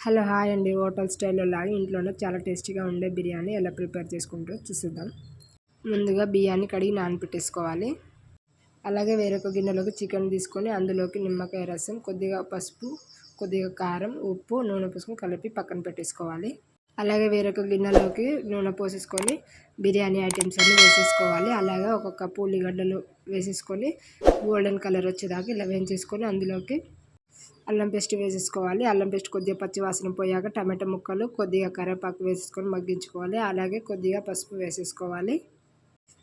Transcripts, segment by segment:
Hello hi అండి. Hotel స్టైల్లో లాగా ఇంట్లోనే చాలా టేస్టీగా ఉండే బిర్యానీ ఎలా ప్రిపేర్ చేసుకుంటారో చూసిద్దాం. ముందుగా బియ్యాన్ని కడిగి నానబెట్టేసుకోవాలి. అలాగే వేరొక గిన్నెలోకి చికెన్ తీసుకొని అందులోకి నిమ్మకాయ రసం కొద్దిగా పసుపు కొద్దిగా కారం ఉప్పు నూనె పోసుకొని కలిపి పక్కన పెట్టేసుకోవాలి. అలాగే వేరొక గిన్నెలోకి నూనె పోసేసుకొని బిర్యానీ ఐటమ్స్ అన్నీ వేసేసుకోవాలి. అలాగే ఒక కప్పు ఉల్లిగడ్డలు వేసేసుకొని గోల్డెన్ కలర్ వచ్చేదాకా ఇలా వేయించేసుకొని అందులోకి అల్లం పేస్ట్ వేసేసుకోవాలి. అల్లం పేస్ట్ కొద్దిగా పచ్చివాసన పోయాక టమాటా ముక్కలు కొద్దిగా కరివేపాకు వేసేసుకొని మగ్గించుకోవాలి. అలాగే కొద్దిగా పసుపు వేసేసుకోవాలి.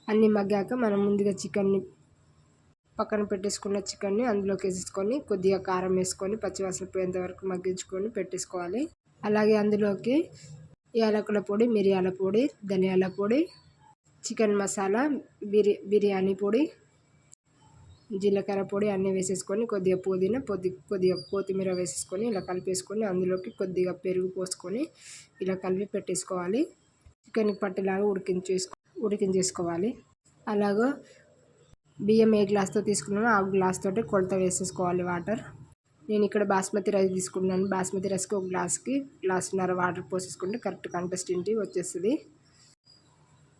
అన్నీ మగ్గాక మనం ముందుగా చికెన్ని పక్కన పెట్టేసుకున్న చికెన్ని అందులోకి వేసేసుకొని కొద్దిగా కారం వేసుకొని పచ్చివాసన పోయేంత వరకు మగ్గించుకొని పెట్టేసుకోవాలి. అలాగే అందులోకి యాలకుల పొడి మిరియాల పొడి ధనియాల పొడి చికెన్ మసాలా బిర్యా బిర్యానీ పొడి జీలకర్ర పొడి అన్నీ వేసేసుకొని కొద్దిగా పుదీనా కొద్ది కొద్దిగా కొత్తిమీర వేసేసుకొని ఇలా కలిపేసుకొని అందులోకి కొద్దిగా పెరుగు పోసుకొని ఇలా కలిపి పెట్టేసుకోవాలి. చికెన్ పట్టేలాగా ఉడికించేసుకో ఉడికించేసుకోవాలి. అలాగా బియ్యం ఏ గ్లాస్తో తీసుకున్నానో ఆ గ్లాస్ తోటి కొలత వేసేసుకోవాలి వాటర్. నేను ఇక్కడ బాస్మతి రైస్ తీసుకున్నాను. బాస్మతి రైస్కి ఒక గ్లాస్కి గ్లాసున్నర వాటర్ పోసేసుకుంటే కరెక్ట్ కంటెస్టెంట్ వచ్చేస్తుంది.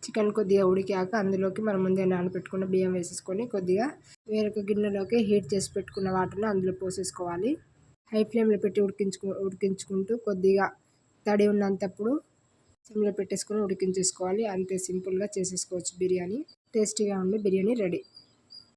చికెన్ కొద్దిగా ఉడికాక అందులోకి మనం ముందే నానబెట్టుకున్న బియ్యం వేసేసుకొని కొద్దిగా వేరొక గిన్నెలోకి హీట్ చేసి పెట్టుకున్న వాటర్ని అందులో పోసేసుకోవాలి. హై ఫ్లేమ్లో పెట్టి ఉడికించుకు ఉడికించుకుంటూ కొద్దిగా తడి ఉన్నంతప్పుడు సిమ్లో పెట్టేసుకొని ఉడికించేసుకోవాలి. అంతే సింపుల్గా చేసేసుకోవచ్చు బిర్యానీ. టేస్టీగా ఉండే బిర్యానీ రెడీ.